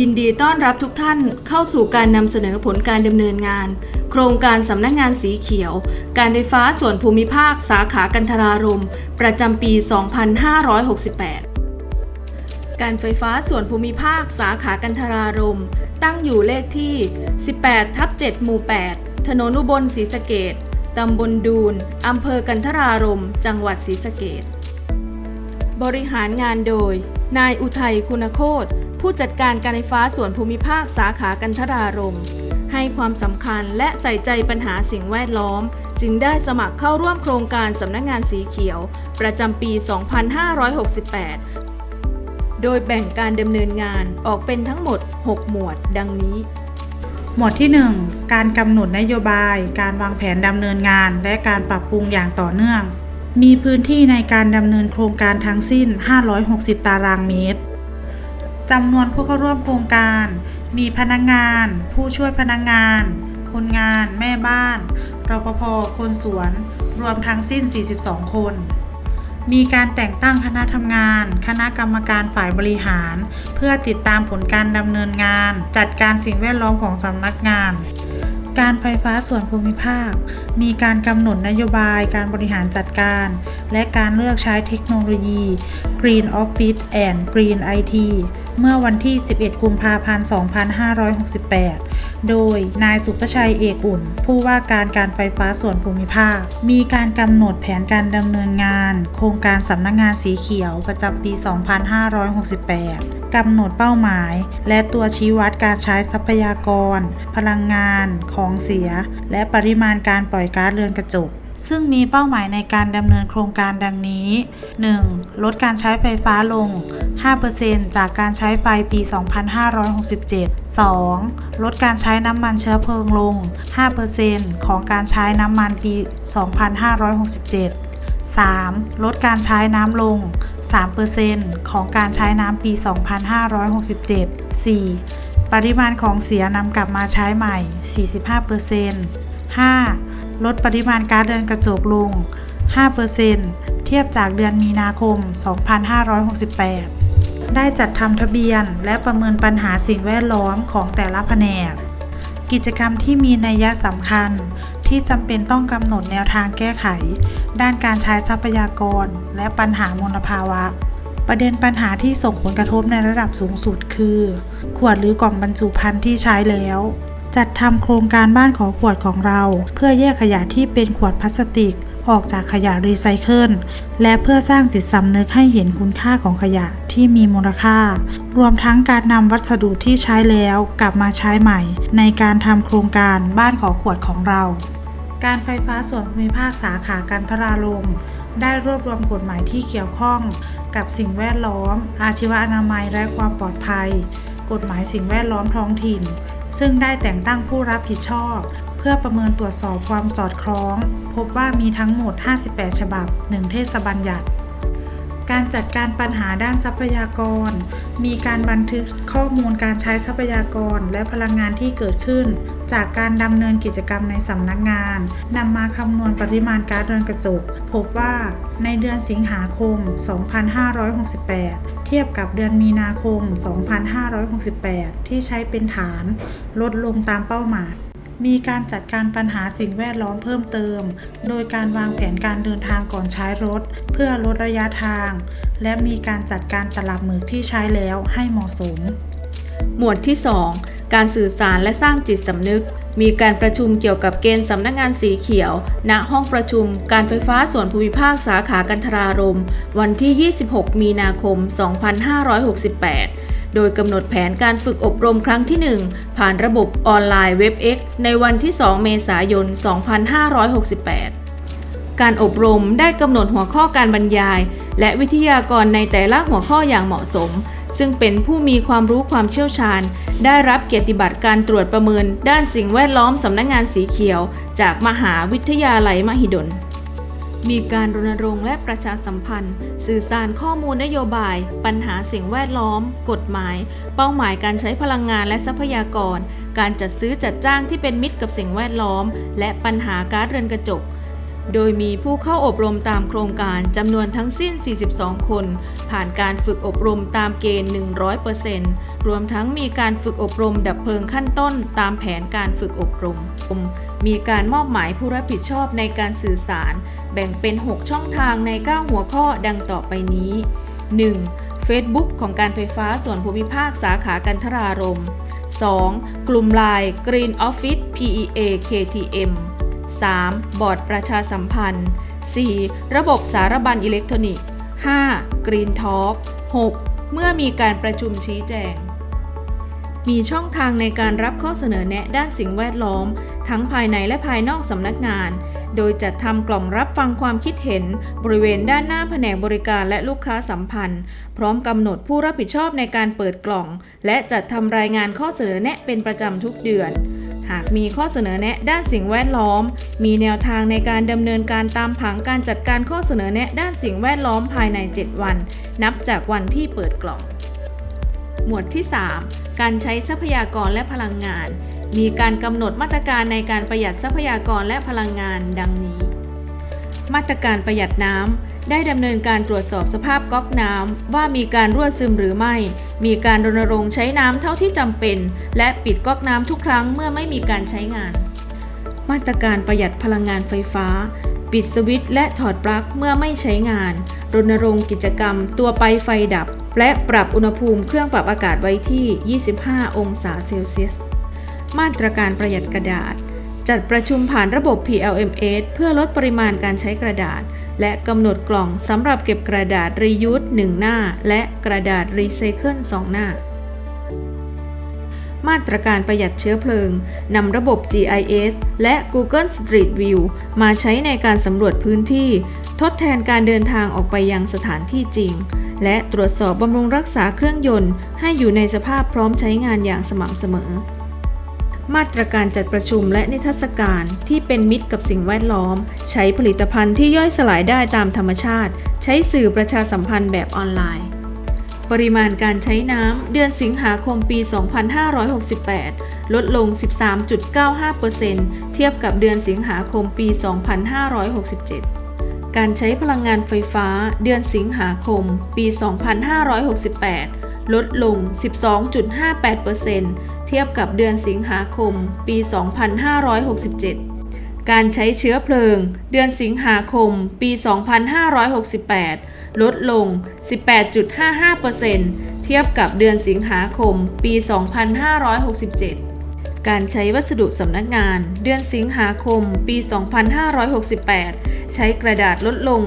ยินดีต้อนรับทุกท่านเข้าสู่การนำเสนอผลการดำเนินงาน โครงการสำนักงานสีเขียว การไฟฟ้าส่วนภูมิภาคสาขากันทรารม ประจำปี 2568 การไฟฟ้าส่วนภูมิภาคสาขากันทรารม ตั้งอยู่เลขที่ 18 ทับ 7 หมู่ 8 ถนนอุบลศรีสะเกดตำบลดูนอำเภอกันทรารม จังหวัดศรีสะเกดบริหารงานโดย นายอุทัยคุณโคตร ผู้จัดการการไฟฟ้าส่วนภูมิภาคสาขากันทรารมให้ความสำคัญและใส่ใจปัญหาสิ่งแวดล้อม จึงได้สมัครเข้าร่วมโครงการสำนักงานสีเขียว ประจำปี 2568 โดยแบ่งการดำเนินงานออกเป็นทั้งหมด 6 หมวด ดังนี้หมวดที่ 1 การกำหนดนโยบาย การวางแผนดำเนินงาน และการปรับปรุงอย่างต่อเนื่อง มีพื้นที่ในการดำเนินโครงการทั้งสิ้น 560 ตารางเมตร จำนวนผู้เข้าร่วมโครงการ มีพนักงาน ผู้ช่วยพนักงาน คนงาน แม่บ้าน รปภ คนสวน รวมทั้งสิ้น 42 คน มีการแต่งตั้งคณะทำงาน คณะกรรมการฝ่ายบริหาร เพื่อติดตามผลการดำเนินงาน จัดการสิ่งแวดล้อมของสำนักงานการไฟฟ้าส่วนภูมิภาค มีการกำหนดนโยบายการบริหารจัดการ และการเลือกใช้เทคโนโลยี Green Office and Green IT เมื่อวันที่ 11 กุมภาพันธ์ 2568 โดยนายสุภชัยเอกอุ่น ผู้ว่าการการไฟฟ้าส่วนภูมิภาค มีการกำหนดแผนการดำเนินงาน โครงการสำนักงานสีเขียวประจำปี 2568กำหนดเป้าหมาย และตัวชี้วัดการใช้ทรัพยากร พลังงาน ของเสีย และปริมาณการปล่อยก๊าซเรือนกระจก ซึ่งมีเป้าหมายในการดำเนินโครงการดังนี้ 1. ลดการใช้ไฟฟ้าลง 5%จากการใช้ไฟปี 2567 2. ลดการใช้น้ำมันเชื้อเพลิงลง 5%ของการใช้น้ำมันปี 2567 3. ลดการใช้น้ำลง 3%ของการใช้น้ำปี 2567 4. ปริมาณของเสียนำกลับมาใช้ใหม่ 45% 5. ลดปริมาณก๊าซเรือนกระจกลง 5%เทียบจากเดือนมีนาคม 2568 ได้จัดทำทะเบียนและประเมินปัญหาสิ่งแวดล้อมของแต่ละแผนก กิจกรรมที่มีนัยสำคัญที่จำเป็นต้องกำหนดแนวทางแก้ไข ด้านการใช้ทรัพยากร และปัญหามลภาวะ ประเด็นปัญหาที่ส่งผลกระทบในระดับสูงสุดคือ ขวดหรือกล่องบรรจุภัณฑ์ที่ใช้แล้ว จัดทำโครงการบ้านขอขวดของเรา เพื่อแยกขยะที่เป็นขวดพลาสติกออกจากขยะรีไซเคิลและเพื่อสร้างจิตสำนึกให้เห็นคุณค่าของขยะที่มีมูลค่า รวมทั้งการนำวัสดุที่ใช้แล้วกลับมาใช้ใหม่ ในการทำโครงการบ้านขอขวดของเรา การไฟฟ้าส่วนภูมิภาคสาขากันทรารมได้รวบรวมกฎหมายที่เกี่ยวข้อง กับสิ่งแวดล้อม อาชีวอนามัยและความปลอดภัย กฎหมายสิ่งแวดล้อมท้องถิ่น ซึ่งได้แต่งตั้งผู้รับผิดชอบ เพื่อประเมินตรวจสอบความสอดคล้อง พบว่ามีทั้งหมด 58 ฉบับ 1 เทศบัญญัติ การจัดการปัญหาด้านทรัพยากร มีการบันทึกข้อมูลการใช้ทรัพยากรและพลังงานที่เกิดขึ้น จากการดำเนินกิจกรรมในสำนักงานนำมาคำนวณปริมาณก๊าซเรือนกระจก พบว่าในเดือนสิงหาคม 2568 เทียบกับเดือนมีนาคม 2568 ที่ใช้เป็นฐาน ลดลงตามเป้าหมาย มีการจัดการปัญหาสิ่งแวดล้อมเพิ่มเติม โดยการวางแผนการเดินทางก่อนใช้รถ เพื่อลดระยะทาง และมีการจัดการตลับหมึกที่ใช้แล้วให้เหมาะสม หมวดที่ 2 การสื่อสารและสร้างจิตสำนึก มีการประชุมเกี่ยวกับเกณฑ์สำนักงานสีเขียว ณ ห้องประชุม การไฟฟ้าส่วนภูมิภาคสาขากันทรารมวันที่ 26 มีนาคม 2568 โดยกำหนดแผนการฝึกอบรมครั้งที่ 1 ผ่านระบบออนไลน์ WebEx ในวันที่ 2 เมษายน 2568 การอบรมได้กำหนดหัวข้อการบรรยาย และวิทยากรในแต่ละหัวข้ออย่างเหมาะสม ซึ่งเป็นผู้มีความรู้ความเชี่ยวชาญ ได้รับเกียรติบัตรการตรวจประเมิน ด้านสิ่งแวดล้อมสำนักงงานสีเขียว จากมหาวิทยาลัยมหิดล มีการรณรงค์และประชาสัมพันธ์ สื่อสารข้อมูลนโยบาย ปัญหาสิ่งแวดล้อม กฎหมาย เป้าหมายการใช้พลังงานและทรัพยากร การจัดซื้อจัดจ้างที่เป็นมิตรกับสิ่งแวดล้อม และปัญหาก๊าซเรือนกระจก โดยมีผู้เข้าอบรมตามโครงการจำนวนทั้งสิ้น 42 คน ผ่านการฝึกอบรมตามเกณฑ์ 100%รวมทั้งมีการฝึกอบรมดับเพลิงขั้นต้นตามแผนการฝึกอบรม มีการมอบหมายผู้รับผิดชอบในการสื่อสาร แบ่งเป็น 6 ช่องทางใน 9 หัวข้อดังต่อไปนี้ 1. Facebook ของการไฟฟ้าส่วนภูมิภาคสาขากันทรารม 2. กลุ่มไลน์ Green Office PEA KTM 3. บอร์ดประชาสัมพันธ์ 4. ระบบสารบัญอิเล็กทรอนิกส์ 5. Green Talk 6. เมื่อมีการประชุมชี้แจง มีช่องทางในการรับข้อเสนอแนะด้านสิ่งแวดล้อม ทั้งภายในและภายนอกสำนักงาน โดยจัดทำกล่องรับฟังความคิดเห็น บริเวณด้านหน้าแผนกบริการและลูกค้าสัมพันธ์ พร้อมกำหนดผู้รับผิดชอบในการเปิดกล่อง และจัดทำรายงานข้อเสนอแนะเป็นประจำทุกเดือนหากมีข้อเสนอแนะด้านสิ่งแวดล้อม มีแนวทางในการดำเนินการตามผังการจัดการข้อเสนอแนะด้านสิ่งแวดล้อมภายใน 7 วัน นับจากวันที่เปิดกล่อง หมวดที่ 3 การใช้ทรัพยากรและพลังงาน มีการกำหนดมาตรการในการประหยัดทรัพยากรและพลังงานดังนี้ มาตรการประหยัดน้ำได้ดำเนินการตรวจสอบสภาพก๊อกน้ำว่ามีการรั่วซึมหรือไม่ มีการรณรงค์ใช้น้ำเท่าที่จำเป็น และปิดก๊อกน้ำทุกครั้งเมื่อไม่มีการใช้งาน มาตรการประหยัดพลังงานไฟฟ้า ปิดสวิตช์และถอดปลั๊กเมื่อไม่ใช้งาน รณรงค์กิจกรรม ตัวไปไฟดับ และปรับอุณหภูมิเครื่องปรับอากาศไว้ที่ 25 องศาเซลเซียส มาตรการประหยัดกระดาษ จัดประชุมผ่านระบบ PLMS เพื่อลดปริมาณการใช้กระดาษ และกำหนดกล่องสำหรับเก็บกระดาษรียูส1หน้า และกระดาษรีไซเคิล2หน้า มาตรการประหยัดเชื้อเพลิงนำระบบ GIS และ Google Street View มาใช้ในการสำรวจพื้นที่ ทดแทนการเดินทางออกไปยังสถานที่จริง และตรวจสอบบำรุงรักษาเครื่องยนต์ ให้อยู่ในสภาพพร้อมใช้งานอย่างสม่ำเสมอ มาตรการจัดประชุมและนิทรรศการที่เป็นมิตรกับสิ่งแวดล้อม ใช้ผลิตภัณฑ์ที่ย่อยสลายได้ตามธรรมชาติ ใช้สื่อประชาสัมพันธ์แบบออนไลน์ปริมาณการใช้น้ำเดือนสิงหาคมปี 2568 ลดลง 13.95%เทียบกับเดือนสิงหาคมปี 2567 การใช้พลังงานไฟฟ้าเดือนสิงหาคม ปี 2568 ลดลง 12.58%เทียบกับเดือนสิงหาคม ปี 2567 การใช้เชื้อเพลิง เดือนสิงหาคม ปี 2568 ลดลง 18.55%เทียบกับเดือนสิงหาคม ปี 2567 การใช้วัสดุสำนักงาน เดือนสิงหาคม ปี 2568 ใช้กระดาษลดลง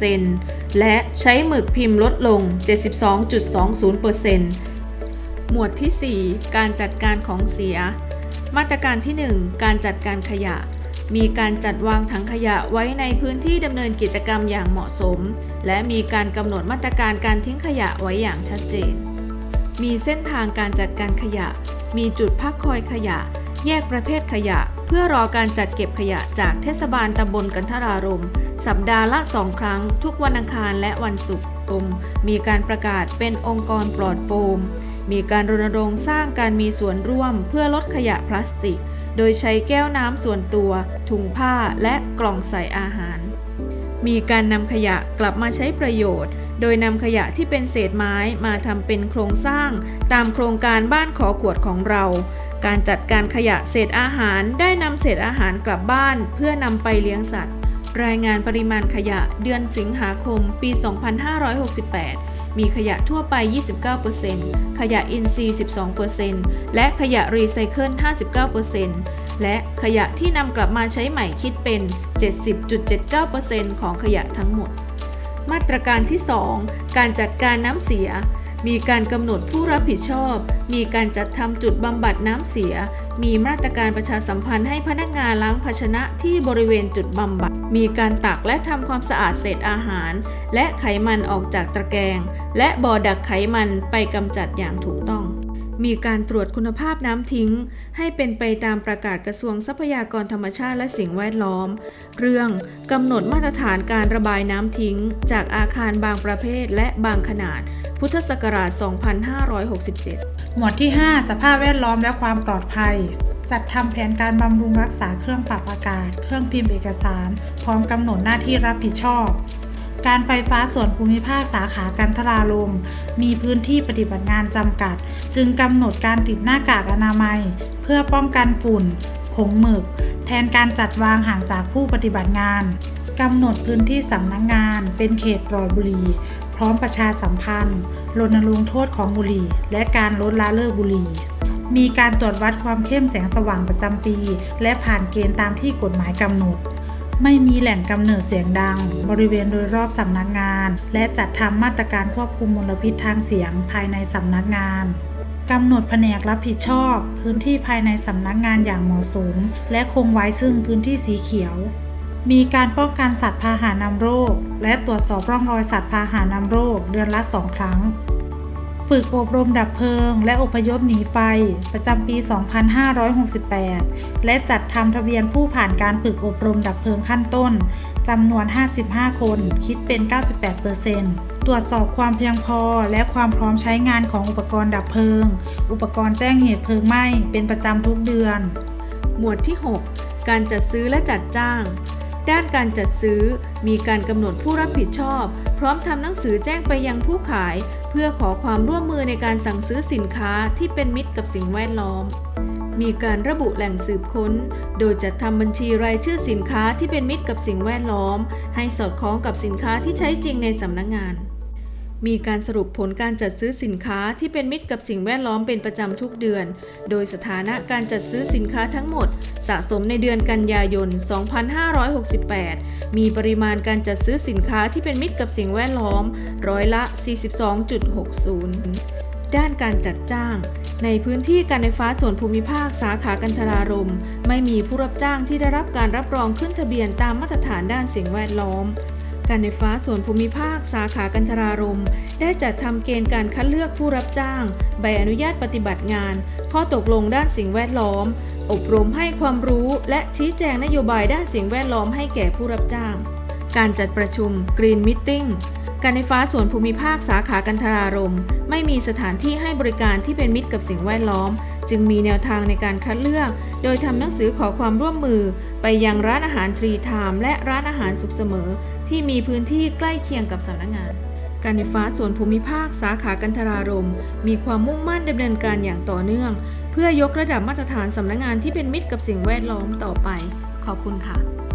20%และใช้หมึกพิมพ์ลดลง 72.20%หมวดที่ 4 การจัดการของเสีย มาตรการที่ 1 การจัดการขยะ มีการจัดวางถังขยะไว้ในพื้นที่ดำเนินกิจกรรมอย่างเหมาะสม และมีการกำหนดมาตรการการทิ้งขยะไว้อย่างชัดเจน มีเส้นทางการจัดการขยะ มีจุดพักคอยขยะ แยกประเภทขยะ เพื่อรอการจัดเก็บขยะจากเทศบาลตำบลกันทรารม สัปดาห์ละสองครั้ง ทุกวันอังคารและวันศุกร์รมมีการประกาศเป็นองค์กรปลอดโฟม มีการรณรงค์สร้างการมีส่วนร่วมเพื่อลดขยะพลาสติก โดยใช้แก้วน้ำส่วนตัว ถุงผ้าและกล่องใส่อาหาร มีการนำขยะกลับมาใช้ประโยชน์ โดยนำขยะที่เป็นเศษไม้มาทำเป็นโครงสร้าง ตามโครงการบ้านขอขวดของเรา การจัดการขยะเศษอาหารได้นำเศษอาหารกลับบ้าน เพื่อนำไปเลี้ยงสัตว์ รายงานปริมาณขยะเดือนสิงหาคม ปี 2568 มีขยะทั่วไป 29%ขยะอินทรีย์ 12%และขยะรีไซเคิล 59%และขยะที่นำกลับมาใช้ใหม่คิดเป็น 70.79%ของขยะทั้งหมด มาตรการที่ 2 การจัดการน้ำเสีย มีการกำหนดผู้รับผิดชอบ มีการจัดทำจุดบำบัดน้ำเสีย มีมาตรการประชาสัมพันธ์ให้พนักงานล้างภาชนะที่บริเวณจุดบำบัด มีการตักและทำความสะอาดเศษอาหาร และไขมันออกจากตะแกรง และบ่อดักไขมันไปกำจัดอย่างถูกต้อง มีการตรวจคุณภาพน้ำทิ้ง ให้เป็นไปตามประกาศกระทรวงทรัพยากรธรรมชาติและสิ่งแวดล้อม เรื่องกำหนดมาตรฐานการระบายน้ำทิ้ง จากอาคารบางประเภทและบางขนาด พุทธศักราช 2567 หมวดที่ 5 สภาพแวดล้อมและความปลอดภัย จัดทำแผนการบำรุงรักษาเครื่องปรับอากาศ เครื่องพิมพ์เอกสาร พร้อมกำหนดหน้าที่รับผิดชอบ การไฟฟ้าส่วนภูมิภาคสาขากันทราลม มีพื้นที่ปฏิบัติงานจำกัด จึงกำหนดการติดหน้ากากอนามัย เพื่อป้องกันฝุ่น ผงหมึก แทนการจัดวางห่างจากผู้ปฏิบัติงานกำหนดพื้นที่สำนักงงาน เป็นเขตปลอดบุหรี่ พร้อมประชาสัมพันธ์รณรงค์โทษของบุหรี่ และการลดละเลิกบุหรี่มีการตรวจวัดความเข้มแสงสว่างประจำปี และผ่านเกณฑ์ตามที่กฎหมายกำหนด ไม่มีแหล่งกำเนิดเสียงดัง บริเวณโดยรอบสำนักงาน และจัดทำมาตรการควบคุมมลพิษทางเสียงภายในสำนักงานกำหนดแผนกรับผิดชอบ พื้นที่ภายในสำนักงานอย่างเหมาะสม และคงไว้ซึ่งพื้นที่สีเขียว มีการป้องกันสัตว์พาหะนำโรค และตรวจสอบร่องรอยสัตว์พาหะนำโรคเดือนละ2ครั้ง ฝึกอบรมดับเพลิง และอพยพหนีไฟประจำปี 2568 และจัดทำทะเบียนผู้ผ่านการฝึกอบรมดับเพลิงขั้นต้นจำนวน 55 คน คิดเป็น 98%ตรวจสอบความเพียงพอและความพร้อมใช้งานของอุปกรณ์ดับเพลิง อุปกรณ์แจ้งเหตุเพลิงไหม้เป็นประจำทุกเดือน หมวดที่ 6 การจัดซื้อและจัดจ้างด้านการจัดซื้อมีการกำหนดผู้รับผิดชอบ พร้อมทำหนังสือแจ้งไปยังผู้ขาย พื่อขอความร่วมมือในการสั่งซื้อสินค้าที่เป็นมิตรกับสิ่งแวดล้อม มีการระบุแหล่งสืบค้น โดยจัดทำบัญชีรายชื่อสินค้าที่เป็นมิตรกับสิ่งแวดล้อม ให้สอดคล้องกับสินค้าที่ใช้จริงในสำนักงาน มีการสรุปผลการจัดซื้อสินค้าที่เป็นมิตรกับสิ่งแวดล้อมเป็นประจำทุกเดือน โดยสถานะการจัดซื้อสินค้าทั้งหมด สะสมในเดือนกันยายน 2568 มีปริมาณการจัดซื้อสินค้าที่เป็นมิตรกับสิ่งแวดล้อม ร้อยละ 42.60 ด้านการจัดจ้างในพื้นที่การไฟฟ้าส่วนภูมิภาคสาขากันทรารม ไม่มีผู้รับจ้างที่ได้รับการรับรองขึ้นทะเบียนตามมาตรฐานด้านสิ่งแวดล้อม การไฟฟ้าส่วนภูมิภาคสาขากันทรารม ได้จัดทำเกณฑ์การคัดเลือกผู้รับจ้าง ใบอนุญาตปฏิบัติงาน ข้อตกลงด้านสิ่งแวดล้อม อบรมให้ความรู้และชี้แจงนโยบายด้านสิ่งแวดล้อมให้แก่ผู้รับจ้าง การจัดประชุม Green Meeting การไฟฟ้าส่วนภูมิภาคสาขากันทรารม ไม่มีสถานที่ให้บริการที่เป็นมิตรกับสิ่งแวดล้อม จึงมีแนวทางในการคัดเลือก โดยทำหนังสือขอความร่วมมือ ไปยังร้านอาหารทรีไทม์และร้านอาหารสุขเสมอ ที่มีพื้นที่ใกล้เคียงกับสำนักงาน การไฟฟ้าส่วนภูมิภาคสาขากันทรารม มีความมุ่งมั่นดำเนินการอย่างต่อเนื่อง เพื่อยกระดับมาตรฐานสำนักงานที่เป็นมิตรกับสิ่งแวดล้อมต่อไป ขอบคุณค่ะ